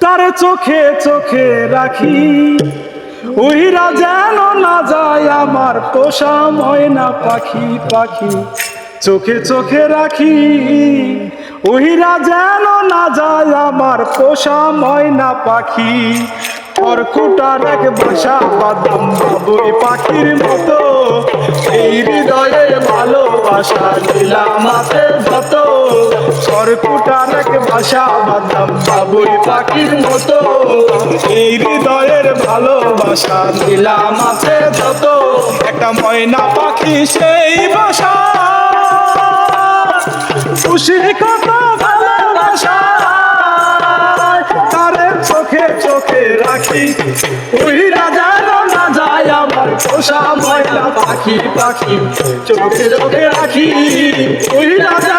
তার চোখে চোখে রাখি। ওইরা যেন না যায়, আমার পোষা ময়না পাখি পাখি। চোখে চোখে রাখি। ওইরা যেন না যায়, আমার পোষা ময়না পাখি। খড়কুটার এক বাসা, বাদাম বাবুই পাখির মতো। এই হৃদয়ে ভালোবাসা দিলাম আছে খড়কুটার এক বাসা বাদাম বাবুই পাখির মতো। এই হৃদয়ের ভালোবাসা দিলাম আছে যত। একটা ময়না পাখি সেই বাসা। খুশি কত ভালোবাসা। তারে চোখে চোখে রাখি। ওই রাজা না যায় আমার পোষা ময়না পাখি পাখি। চোখে চোখে রাখি। ওই রাজা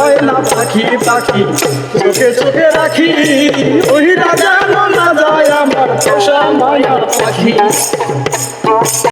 পোষা ময়না পাখি পাখি। চোখে চোখে রাখি। ওই রাজা না যায় আমার পোষা পাখি।